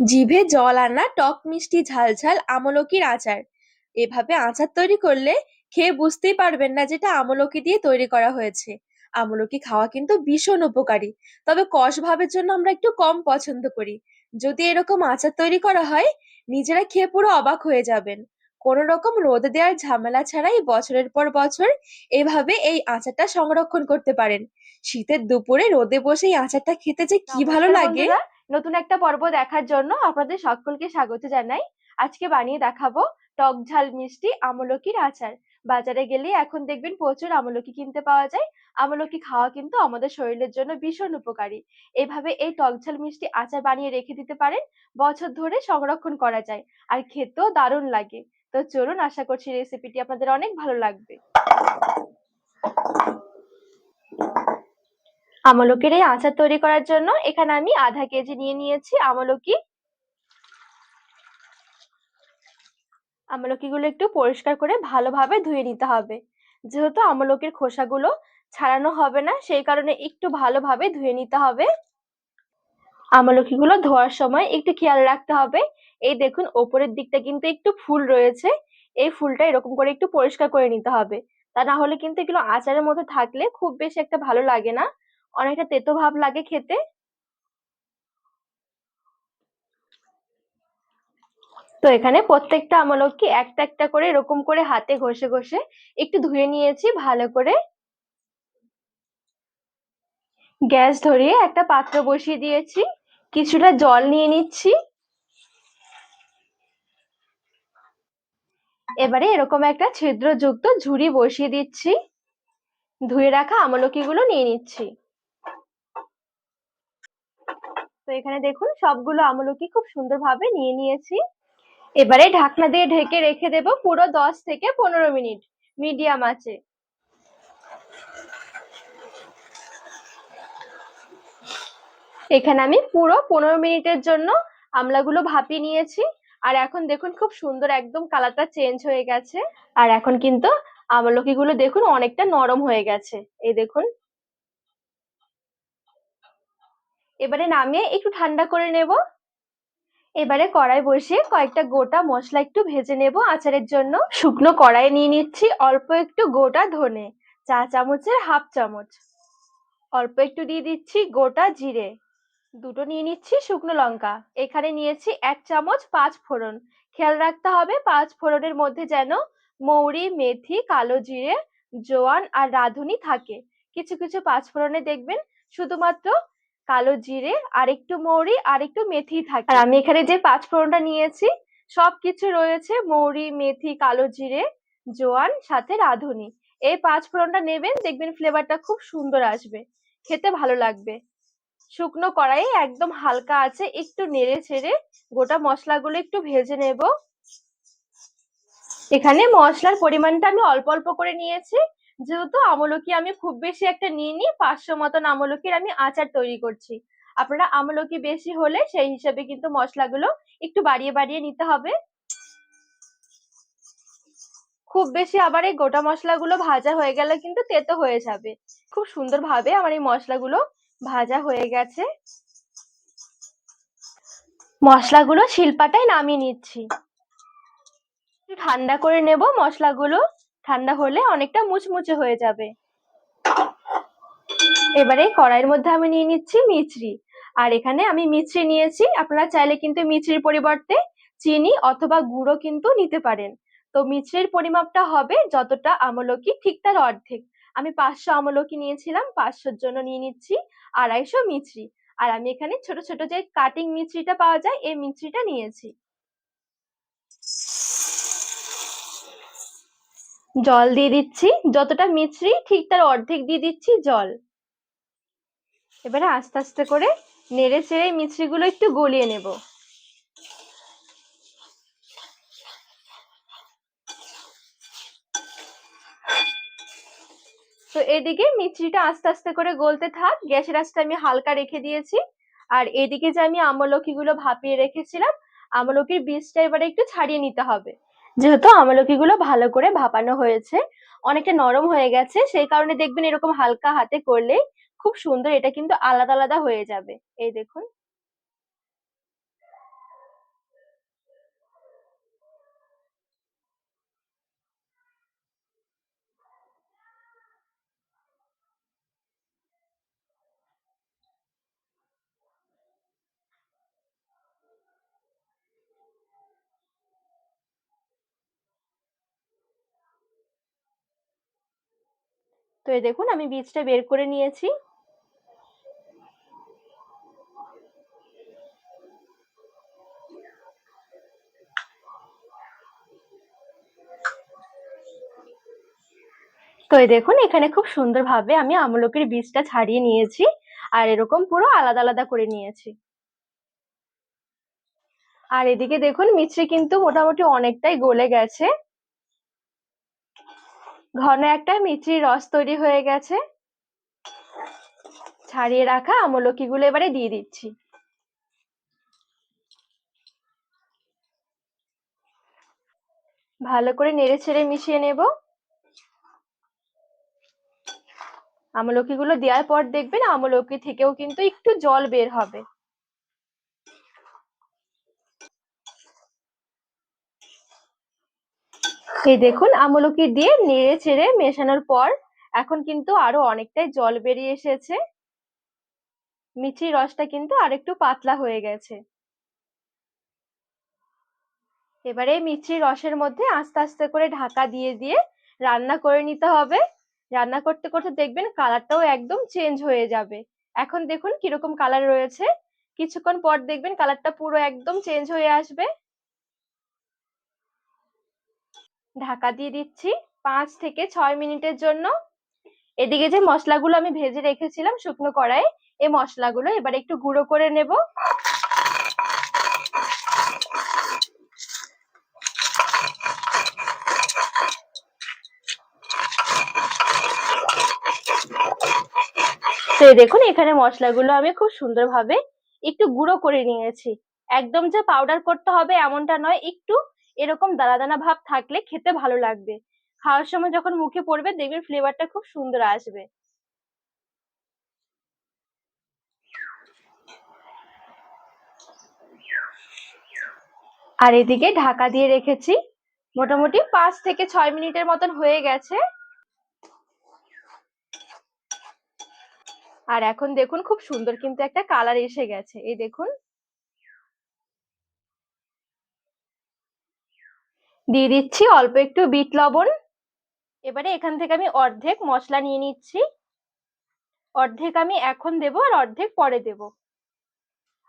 জিভে জল আনা টক মিষ্টি ঝাল ঝাল আমলকির আচার। এভাবে আচার তৈরি করলে খেয়ে বুঝতেই পারবেন না যেটা আমলকি দিয়ে তৈরি করা হয়েছে। আমলকি খাওয়া কিন্তু ভীষণ উপকারী। তবে কষ ভাবের জন্য আমরা একটু কম পছন্দ করি। যদি এরকম আচার তৈরি করা হয় নিজেরা খেয়ে পুরো অবাক হয়ে যাবেন। কোনো রকম রোদে দেওয়ার ঝামেলা ছাড়াই বছরের পর বছর এভাবে এই আচারটা সংরক্ষণ করতে পারেন। শীতের দুপুরে রোদে বসে এই আচারটা খেতে যে কি ভালো লাগে। নতুন একটা পর্ব দেখার জন্য আপনাদের সকলকে স্বাগত জানাই। আজকে বানিয়ে দেখাবো টক ঝাল মিষ্টি আমলকির আচার। বাজারে গেলে এখন দেখবেন প্রচুর আমলকি কিনতে পাওয়া যায়। আমলকি খাওয়া কিন্তু আমাদের শরীরের জন্য ভীষণ উপকারী। এইভাবে এই টক ঝাল মিষ্টি আচার বানিয়ে রেখে দিতে পারেন, বছর ধরে সংরক্ষণ করা যায় আর খেতেও দারুণ লাগে। তো চলুন, আশা করছি রেসিপিটি আপনাদের অনেক ভালো লাগবে। আমলকির এই আচার তৈরি করার জন্য এখানে আমি আধা কেজি নিয়ে নিয়েছি আমলকি। আমলকিগুলো একটু পরিষ্কার করে ভালোভাবে ধুয়ে নিতে হবে। যেহেতু আমলকির খোসাগুলো ছাড়ানো হবে না, সেই কারণে একটু ভালোভাবে ধুয়ে নিতে হবে। আমলকিগুলো ধোয়ার সময় একটু খেয়াল রাখতে হবে। এই দেখুন, ওপরের দিকটা কিন্তু একটু ফুল রয়েছে। এই ফুলটা এরকম করে একটু পরিষ্কার করে নিতে হবে। তা না হলে কিন্তু এগুলো আচারের মধ্যে থাকলে খুব বেশি একটা ভালো লাগে না। অনেকটা তেতো ভাব লাগে খেতে তো এখানে প্রত্যেকটা আমলকি একটা একটা করে এরকম করে হাতে ঘষে ঘষে একটু ধুয়ে নিয়েছি ভালো করে গ্যাস ধরিয়ে একটা পাত্র বসিয়ে দিয়েছি, কিছুটা জল নিয়ে নিচ্ছি। এবারে এরকম একটা ছিদ্রযুক্ত ঝুড়ি বসিয়ে দিচ্ছি, ধুয়ে রাখা আমলকিগুলো নিয়ে নিচ্ছি। তো এখানে দেখুন, সবগুলো আমলকি খুব সুন্দরভাবে নিয়ে নিয়েছি। এবারে ঢাকনা দিয়ে ঢেকে রেখে দেব পুরো দশ থেকে পনেরো মিনিট, মিডিয়াম আছে এখানে আমি পুরো পনেরো মিনিটের জন্য আমলাগুলো ভাপিয়ে নিয়েছি। আর এখন দেখুন, খুব সুন্দর একদম কালারটা চেঞ্জ হয়ে গেছে। আর এখন কিন্তু আমলকিগুলো দেখুন, অনেকটা নরম হয়ে গেছে। এই দেখুন এবারে নামিয়ে একটু ঠান্ডা করে নেব। এবারে কড়াই বসিয়ে কয়েকটা গোটা মশলা একটু ভেজে নেব আচারের জন্য। শুকনো কড়াই নিয়ে নিচ্ছি অল্প একটু গোটা ধনে, চা চামচের হাফ চামচ। অল্প একটু দিয়ে দিচ্ছি গোটা জিরে। দুটো নিয়ে নিচ্ছি শুকনো লঙ্কা। এখানে নিয়েছি এক চামচ পাঁচ ফোড়ন। খেয়াল রাখতে হবে পাঁচ ফোড়নের মধ্যে যেন মৌরি, মেথি, কালো জিরে, জোয়ান আর রাঁধুনি থাকে। কিছু কিছু পাঁচ ফোড়নে দেখবেন শুধুমাত্র কালো জিরে আর একটু মৌরি আর একটু মেথি থাকে। আর আমি এখানে যে পাঁচ ফোড়নটা নিয়েছি, সবকিছু রয়েছে মৌরি, মেথি, কালো জিরে, জোয়ান, সাথে রাঁধুনি। এই পাঁচ ফোড়নটা নেবেন, দেখবেন ফ্লেভারটা খুব সুন্দর আসবে। খেতে ভালো লাগবে। শুকনো কড়াইয়ে একদম হালকা আছে, একটু নেড়ে ছেড়ে গোটা মশলাগুলো একটু ভেজে নেব। এখানে মশলার পরিমাণটা আমি অল্প অল্প করে নিয়েছি। যেহেতু আমলকি আমি খুব বেশি একটা নিইনি, পাঁচশো মতন আমলকির আমি আচার তৈরি করছি। আপনারা আমলকি বেশি হলে সেই হিসাবে কিন্তু মশলাগুলো একটু বাড়িয়ে বাড়িয়ে নিতে হবে। খুব বেশি আবার এই গোটা মশলাগুলো ভাজা হয়ে গেলে কিন্তু তেতো হয়ে যাবে। খুব সুন্দরভাবে আমার এই মশলাগুলো ভাজা হয়ে গেছে। মশলাগুলো শিলপাটায় নামিয়ে নিচ্ছি। একটু ঠান্ডা করে নেব, মশলাগুলো। ঠান্ডা হলে অনেকটা মুচমুচে হয়ে যাবে। এবারে কড়াইয়ের মধ্যে আমি নিয়ে নিচ্ছি মিচড়ি আর এখানে আমি মিচড়ি নিয়েছি। আপনারা চাইলে কিন্তু মিচড়ির পরিবর্তে চিনি অথবা গুঁড়ো কিন্তু নিতে পারেন। তো মিচড়ির পরিমাপটা হবে যতটা আমলকি, ঠিক তার অর্ধেক। আমি পাঁচশো আমলকি নিয়েছিলাম, পাঁচশোর জন্য নিয়ে নিচ্ছি আড়াইশো মিচড়ি আর আমি এখানে ছোট ছোট যে কাটিং মিচড়িটা পাওয়া যায়, এই মিচড়িটা নিয়েছি। জল দিয়ে দিচ্ছি। যতটা মিছরি, ঠিক তার অর্ধেক দিয়ে দিচ্ছি জল। এবারে আস্তে আস্তে করে নেড়ে চেড়ে মিছরিগুলো একটু গলিয়ে নেব। তো এদিকে মিছরিটা আস্তে আস্তে করে গলতে থাক। গ্যাসের আঁচটা আমি হালকা রেখে দিয়েছি। আর এদিকে যে আমি আমলকিগুলো ভাপিয়ে রেখেছিলাম, আমলকির বীজটা এবারে একটু ছাড়িয়ে নিতে হবে। যেহেতু আমলকিগুলো ভালো করে ভাপানো হয়েছে, অনেকটা নরম হয়ে গেছে, সেই কারণে দেখবেন এরকম হালকা হাতে করলে খুব সুন্দর, এটা কিন্তু আলাদা আলাদা হয়ে যাবে। এই দেখুন। তো এই দেখুন, আমি বীজটা বের করে নিয়েছি। তো এই দেখুন, এখানে খুব সুন্দরভাবে আমি আমলকির বীজটা ছাড়িয়ে নিয়েছি আর এরকম পুরো আলাদা আলাদা করে নিয়েছি। আর এদিকে দেখুন, মিছরি কিন্তু মোটামুটি অনেকটাই গলে গেছে। ঘন একটা মিছরির রস তৈরি হয়ে গেছে। ছাড়িয়ে রাখা আমলকিগুলো এবারে দিয়ে দিচ্ছি। ভালো করে নেড়ে ছেড়ে মিশিয়ে নেব। আমলকিগুলো দেওয়ার পর দেখবেন আমলকি থেকেও কিন্তু একটু জল বের হবে। এই দেখুন, আমলকি দিয়ে নেড়ে ছেড়ে মেশানোর পর এখন কিন্তু আরও অনেকটাই জল বেরিয়ে এসেছে। মিচির রসটা কিন্তু আর একটু পাতলা হয়ে গেছে। এবারে মিষ্টির রসের মধ্যে আস্তে আস্তে করে ঢাকা দিয়ে দিয়ে রান্না করে নিতে হবে। রান্না করতে করতে দেখবেন কালারটাও একদম চেঞ্জ হয়ে যাবে। এখন দেখুন কীরকম কালার রয়েছে। কিছুক্ষণ পর দেখবেন কালারটা পুরো একদম চেঞ্জ হয়ে আসবে। ঢাকা দিয়ে দিচ্ছি পাঁচ থেকে ছয় মিনিটের জন্য। এদিকে যে মশলাগুলো আমি ভেজে রেখেছিলাম শুকনো কড়াই এই মশলাগুলো এবার একটু গুঁড়ো করে নেব। তো দেখুন, এখানে মশলাগুলো আমি খুব সুন্দরভাবে একটু গুঁড়ো করে নিয়েছি। একদম যে পাউডার করতে হবে এমনটা নয়, একটু এরকম দানা দানা ভাব থাকলে খেতে ভালো লাগবে। খাওয়ার সময় যখন মুখে পড়বে দেখবেন ফ্লেভারটা খুব সুন্দর আসবে। আর এদিকে ঢাকা দিয়ে রেখেছি মোটামুটি পাঁচ থেকে ছয় মিনিটের মতন হয়ে গেছে। আর এখন দেখুন, খুব সুন্দর কিন্তু একটা কালার এসে গেছে। এই দেখুন দিয়ে দিচ্ছি অল্প একটু বিট লবণ। এবারে এখান থেকে আমি অর্ধেক মশলা নিয়ে নিচ্ছি। অর্ধেক আমি এখন দেব আর অর্ধেক পরে দেব।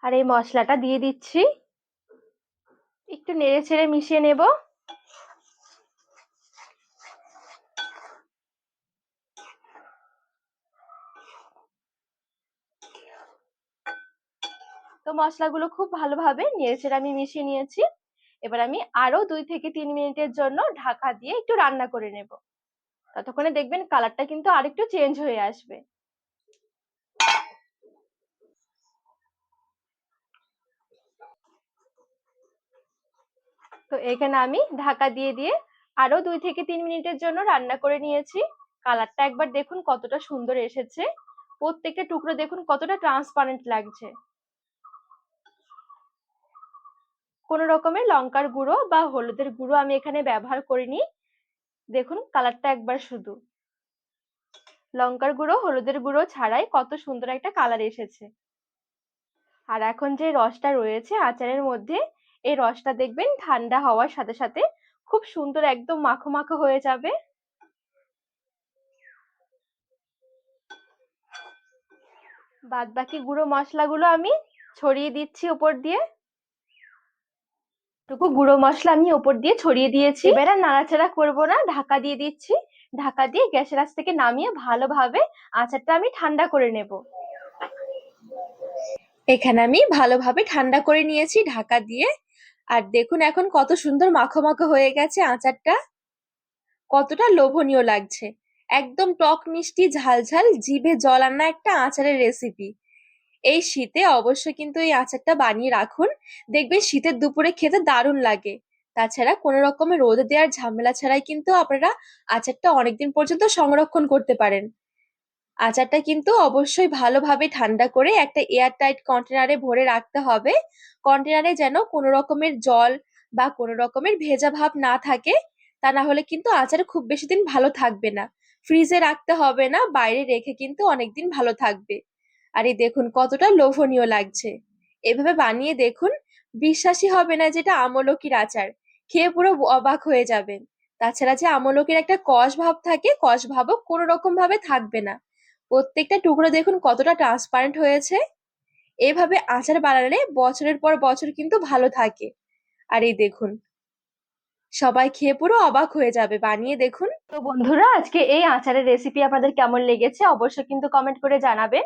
আর এই মশলাটা দিয়ে দিচ্ছি। একটু নেড়ে ছেড়ে মিশিয়ে নেব। তো মশলাগুলো খুব ভালোভাবে নেড়ে ছেড়ে আমি মিশিয়ে নিয়েছি। এবার আমি আরও দুই থেকে তিন মিনিটের জন্য ঢাকা দিয়ে একটু রান্না করে নেব। ততক্ষণে দেখবেন কালারটা কিন্তু আরেকটু চেঞ্জ হয়ে আসবে। তো এখানে আমি ঢাকা দিয়ে দিয়ে আরও দুই থেকে তিন মিনিটের জন্য রান্না করে নিয়েছি। কালারটা একবার দেখুন কতটা সুন্দর এসেছে। প্রত্যেকটা টুকরো দেখুন কতটা ট্রান্সপারেন্ট লাগছে। কোন রকমের লঙ্কার গুঁড়ো বা হলুদের গুঁড়ো আমি এখানে ব্যবহার করিনি। দেখুন, কালারটা একবার শুধু। লঙ্কার গুঁড়ো, হলুদের গুঁড়ো ছাড়াই কত সুন্দর একটা কালার এসেছে। আর এখন যে রসটা রয়েছে আচারের মধ্যে, এই রসটা দেখবেন ঠান্ডা হওয়ার সাথে সাথে খুব সুন্দর একদম মাখো মাখো হয়ে যাবে। বাদ বাকি গুঁড়ো মশলাগুলো আমি ছড়িয়ে দিচ্ছি উপর দিয়ে। টুকু গুঁড়ো মশলা আমি ওপর দিয়ে ছড়িয়ে দিয়েছি। এবার আর নাড়াচাড়া করব না ঢাকা দিয়ে দিচ্ছি। ঢাকা দিয়ে গ্যাসের আঁচ থেকে নামিয়ে ভালোভাবে আচারটা আমি ঠান্ডা করে নেব। এখানে আমি ভালোভাবে ঠান্ডা করে নিয়েছি ঢাকা দিয়ে। আর দেখুন এখন কত সুন্দর মাখো মাখো হয়ে গেছে আচারটা। কতটা লোভনীয় লাগছে। একদম টক মিষ্টি ঝাল ঝাল জিভে জল আনা একটা আচারের রেসিপি এই শীতে অবশ্যই কিন্তু এই আচারটা বানিয়ে রাখুন। দেখবেন শীতের দুপুরে খেতে দারুণ লাগে। তাছাড়া কোনো রকমের রোদে দেওয়ার ঝামেলা ছাড়াই কিন্তু আপনারা আচারটা অনেকদিন পর্যন্ত সংরক্ষণ করতে পারেন। আচারটা কিন্তু অবশ্যই ভালোভাবে ঠান্ডা করে একটা এয়ার টাইট কন্টেনারে ভরে রাখতে হবে। কন্টেনারে যেন কোনো রকমের জল বা কোনো রকমের ভেজা ভাব না থাকে, তা না হলে কিন্তু আচার খুব বেশি দিন ভালো থাকবে না। ফ্রিজে রাখতে হবে না, বাইরে রেখে কিন্তু অনেকদিন ভালো থাকবে। আর এই দেখুন, কতটা লোভনীয় লাগছে। এভাবে বানিয়ে দেখুন, বিশ্বাসই হবে না যেটা আমলকির আচার। খেয়ে পুরো অবাক হয়ে যাবেন। তাছাড়া যে আমলকির একটা কষ ভাব থাকে, কষ ভাবও কোনো রকম ভাবে থাকবে না। প্রত্যেকটা টুকরো দেখুন কতটা ট্রান্সপারেন্ট হয়েছে। এভাবে আচার বানালে বছরের পর বছর কিন্তু ভালো থাকে। আর এই দেখুন, সবাই খেয়ে পুরো অবাক হয়ে যাবে, বানিয়ে দেখুন। তো বন্ধুরা, আজকে এই আচারের রেসিপি আপনাদের কেমন লেগেছে অবশ্যই কিন্তু কমেন্ট করে জানাবেন।